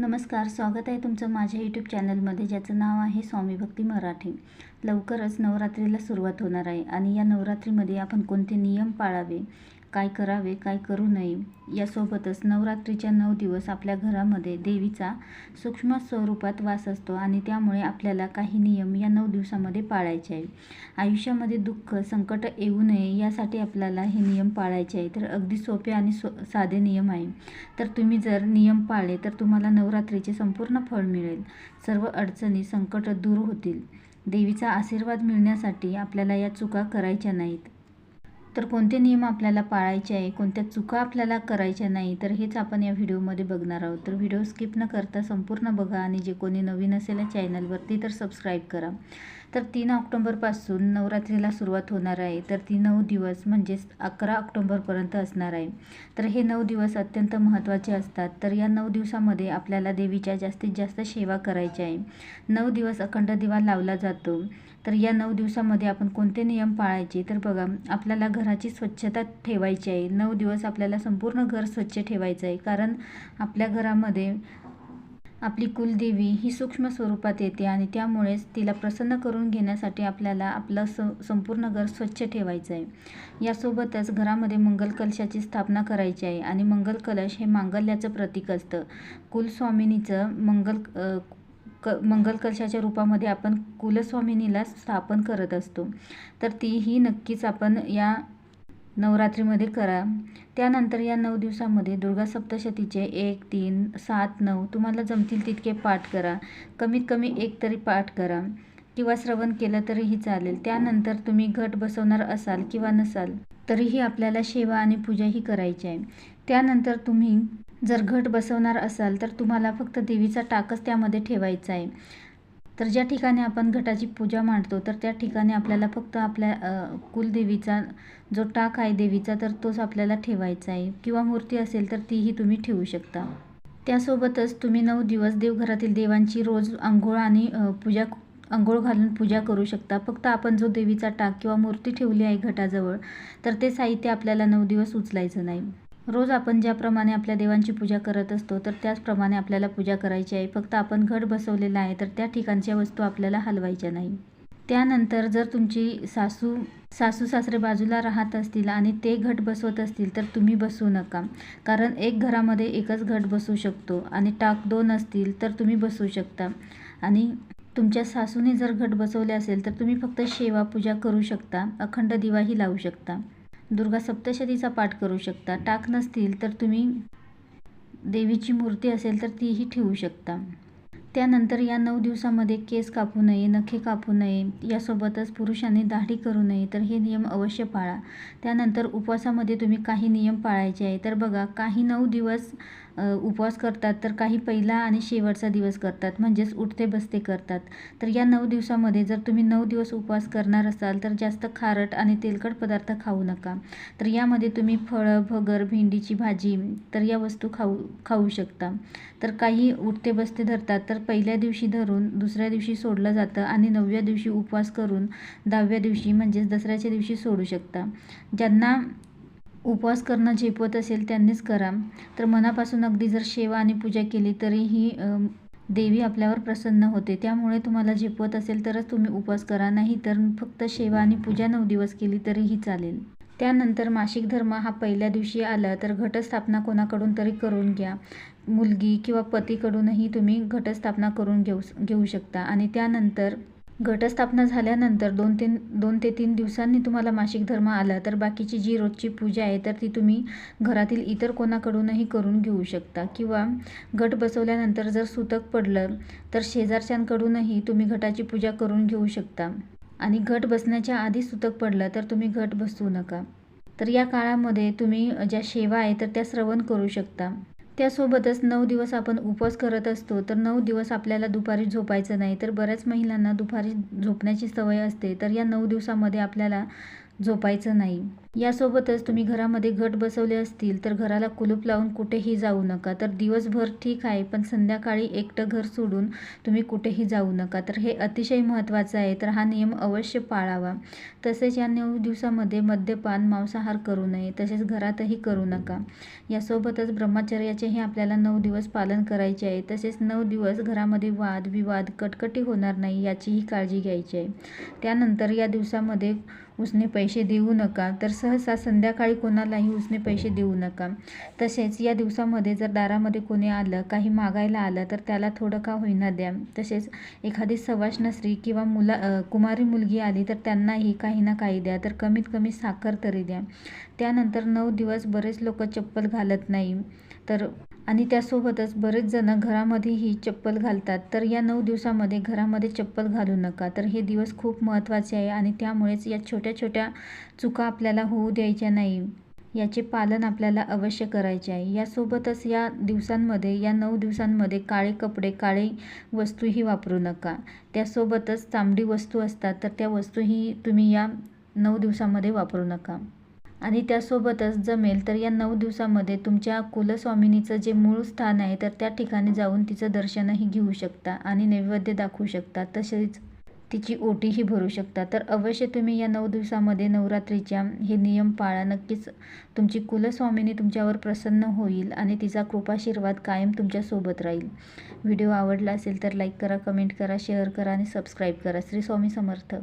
नमस्कार स्वागत आहे तुमचं माझ्या यूट्यूब चॅनलमध्ये ज्याचं नाव आहे स्वामी भक्ती मराठी. लवकरच नवरात्रीला सुरुवात होणार आहे आणि या नवरात्रीमध्ये आपण कोणते नियम पाळावे? काय करावे काय करू नये. यासोबतच नवरात्रीच्या नऊ दिवस आपल्या घरामध्ये देवीचा सूक्ष्म स्वरूपात वास असतो आणि त्यामुळे आपल्याला काही नियम या नऊ दिवसामध्ये पाळायचे आहे आयुष्यामध्ये दुःख संकट येऊ नये यासाठी आपल्याला हे नियम पाळायचे आहे तर अगदी सोपे आणि सो साधे नियम आहे. तर तुम्ही जर नियम पाळले तर तुम्हाला नवरात्रीचे संपूर्ण फळ मिळेल. सर्व अडचणी संकट दूर होतील. देवीचा आशीर्वाद मिळण्यासाठी आपल्याला या चुका करायच्या नाहीत. तर कोणते नियम आपल्याला पाळायचे आहे कोणत्या चुका आपल्याला करायच्या नाही तर हेच आपण या व्हिडिओमध्ये बघणार आहोत. तर व्हिडिओ स्किप न करता संपूर्ण बघा आणि जे कोणी नवीन असेल या चॅनलवरती तर सबस्क्राईब करा. तर तीन ऑक्टोंबरपासून नवरात्रीला सुरुवात होणार आहे. तर ती नऊ दिवस म्हणजेच अकरा ऑक्टोंबरपर्यंत असणार आहे. तर हे नऊ दिवस अत्यंत महत्त्वाचे असतात. तर या नऊ दिवसामध्ये आपल्याला देवीच्या जास्तीत जास्त सेवा करायची आहे. नऊ दिवस अखंड दिवा लावला जातो. तर या नऊ दिवसामध्ये आपण कोणते नियम पाळायचे? तर बघा आपल्याला घराची स्वच्छता ठेवायची आहे. नऊ दिवस आपल्याला संपूर्ण घर स्वच्छ ठेवायचं आहे. कारण आपल्या घरामध्ये आपली कुलदेवी ही सूक्ष्म स्वरूपात येते आणि त्यामुळेच तिला प्रसन्न करून घेण्यासाठी आपल्याला आपलं स संपूर्ण घर स्वच्छ ठेवायचं आहे. यासोबतच घरामध्ये मंगल कलशाची स्थापना करायची आहे आणि मंगल कलश हे मांगल्याचं प्रतीक असतं. कुलस्वामिनीचं मंगल क मंगल कलशाच्या रूपामध्ये आपण कुलस्वामिनीला स्थापन करत असतो. तर तीही नक्कीच आपण या नवरात्रीमध्ये करा. त्यानंतर या नऊ दिवसामध्ये दुर्गा सप्तशतीचे एक तीन सात नऊ तुम्हाला जमतील तितके पाठ करा. कमीत कमी एक तरी पाठ करा. किंवा श्रवण केलं तरीही चालेल. त्यानंतर तुम्ही घट बसवणार असाल किंवा नसाल तरीही आपल्याला सेवा आणि पूजाही करायची आहे. त्यानंतर तुम्ही जर घट बसवणार असाल तर तुम्हाला फक्त देवीचा टाकच त्यामध्ये ठेवायचा आहे. तर ज्या ठिकाणी आपण घटाची पूजा मांडतो तर त्या ठिकाणी आपल्याला फक्त आपल्या कुलदेवीचा जो टाक आहे देवीचा तर तोच आपल्याला ठेवायचा आहे. किंवा मूर्ती असेल तर तीही तुम्ही ठेवू शकता. त्यासोबतच तुम्ही नऊ दिवस देवघरातील देवांची रोज आंघोळ आणि पूजा आंघोळ घालून पूजा करू शकता. फक्त आपण जो देवीचा टाक किंवा मूर्ती ठेवली आहे घटाजवळ तर ते साहित्य आपल्याला नऊ दिवस उचलायचं नाही. रोज आपण ज्याप्रमाणे आपल्या देवांची पूजा करत असतो तर त्याचप्रमाणे आपल्याला पूजा करायची आहे. फक्त आपण घट बसवलेला आहे तर त्या ठिकाणच्या वस्तू आपल्याला हलवायच्या नाही. त्यानंतर जर तुमची सासू सासू सासरे बाजूला राहत असतील आणि ते घट बसवत असतील तर तुम्ही बसवू नका. कारण एक घरामध्ये एकच घट बसू शकतो आणि टाक दोन असतील तर तुम्ही बसवू शकता. आणि तुमच्या सासूने जर घट बसवले असेल तर तुम्ही फक्त सेवा पूजा करू शकता अखंड दिवाही लावू शकता. दुर्गा सप्तशतीचा पाठ करू शकता. टाक नसतील तर तुम्ही देवीची मूर्ती असेल तर तीही ठेवू शकता. त्यानंतर या नऊ दिवसामध्ये केस कापू नये नखे कापू नये यासोबतच पुरुषांनी दाढी करू नये तर हे नियम अवश्य पाळा. त्यानंतर उपवासामध्ये तुम्ही काही नियम पाळायचे आहे. तर बघा काही नऊ दिवस उपवास करतात तर काही पहिला आणि शेवटचा दिवस करतात म्हणजेच उठते बसते करतात. तर या नऊ दिवसामध्ये जर तुम्ही नऊ दिवस उपवास करणार असाल तर जास्त खारट आणि तेलकट पदार्थ खाऊ नका. तर यामध्ये तुम्ही फळं भगर भेंडीची भाजी तर या वस्तू खाऊ खाऊ शकता. तर काही उठते बसते धरतात तर पहिल्या दिवशी धरून दुसऱ्या दिवशी सोडलं जातं आणि नवव्या दिवशी उपवास करून दहाव्या दिवशी म्हणजेच दसऱ्याच्या दिवशी सोडू शकता. ज्यांना उपवास करणं झेपवत असेल त्यांनीच करा. तर मनापासून अगदी जर सेवा आणि पूजा केली तरीही देवी आपल्यावर प्रसन्न होते. त्यामुळे तुम्हाला झेपवत असेल तरच तुम्ही उपवास करा. नाही तर फक्त सेवा आणि पूजा नऊ दिवस केली तरीही चालेल. त्यानंतर मासिक धर्म हा पहिल्या दिवशी आला तर घटस्थापना कोणाकडून तरी करून घ्या. मुलगी किंवा पतीकडूनही तुम्ही घटस्थापना करून घेऊ घेऊ शकता. आणि त्यानंतर घटस्थापना झाल्यानंतर दोन तीन दोन ते तीन दिवसांनी तुम्हाला मासिक धर्म आला तर बाकीची जी रोजची पूजा आहे तर ती तुम्ही घरातील इतर कोणाकडूनही करून घेऊ शकता. किंवा घट बसवल्यानंतर जर सुतक पडलं तर शेजारच्यांकडूनही तुम्ही घटाची पूजा करून घेऊ शकता. आणि घट बसण्याच्या आधी सुतक पडलं तर तुम्ही घट बसवू नका. तर या काळामध्ये तुम्ही ज्या सेवा आहे तर त्या श्रवण करू शकता. त्यासोबतच नऊ दिवस आपण उपवास करत असतो तर नऊ दिवस आपल्याला दुपारी झोपायचं नाही. तर बऱ्याच महिलांना दुपारी झोपण्याची सवय असते. तर या नऊ दिवसामध्ये आपल्याला झोपायचं नाही. यासोबतच तुम्ही घरामध्ये घट बसवले असतील तर घराला कुलूप लावून कुठेही जाऊ नका. तर दिवसभर ठीक आहे पण संध्याकाळी एकटं घर सोडून तुम्ही कुठेही जाऊ नका. तर हे अतिशय महत्त्वाचं आहे. तर हा नियम अवश्य पाळावा. तसेच या नऊ दिवसामध्ये मद्यपान मांसाहार करू नये. तसेच घरातही करू नका. यासोबतच ब्रह्मचर्याचेही आपल्याला नऊ दिवस पालन करायचे आहे. तसेच नऊ दिवस घरामध्ये वाद विवाद कटकटी होणार नाही याचीही काळजी घ्यायची आहे. त्यानंतर या दिवसामध्ये उसने पैसे देऊ नका. तर सहसा संध्याकाळी कोणालाही उसने पैसे देऊ नका. तसेच या दिवसामध्ये जर दारामध्ये कोणी आलं काही मागायला आलं तर त्याला थोडं का होईना द्या. तसेच एखादी सवाष्ण स्त्री किंवा मुला कुमारी मुलगी आली तर त्यांनाही काही ना काही द्या. तर कमीत कमी साखर तरी द्या. त्यानंतर नऊ दिवस बरेच लोक चप्पल घालत नाही. तर आणि त्यासोबतच बरेच जण घरामध्येही चप्पल घालतात. तर या नऊ दिवसामध्ये घरामध्ये चप्पल घालू नका. तर हे दिवस खूप महत्त्वाचे आहे आणि त्यामुळेच या छोट्या छोट्या चुका आपल्याला होऊ द्यायच्या नाही. याचे पालन आपल्याला अवश्य करायचे आहे. यासोबतच या दिवसांमध्ये या नऊ दिवसांमध्ये काळे कपडे काळे वस्तूही वापरू नका. त्यासोबतच तांबडी वस्तू असतात तर त्या वस्तूही तुम्ही या नऊ दिवसामध्ये वापरू नका. आणि त्यासोबतच जमेल तर या नऊ दिवसामध्ये तुमच्या कुलस्वामिनीचं जे मूळ स्थान आहे तर त्या ठिकाणी जाऊन तिचं दर्शनही घेऊ शकता आणि नैवेद्य दाखवू शकता. तसेच तिची ओटीही भरू शकता. तर अवश्य तुम्ही या नऊ दिवसामध्ये नवरात्रीच्या हे नियम पाळा. नक्कीच तुमची कुलस्वामिनी तुमच्यावर प्रसन्न होईल आणि तिचा कृपाशीर्वाद कायम तुमच्यासोबत राहील. व्हिडिओ आवडला असेल तर लाईक करा कमेंट करा शेअर करा आणि सबस्क्राईब करा. श्री स्वामी समर्थ.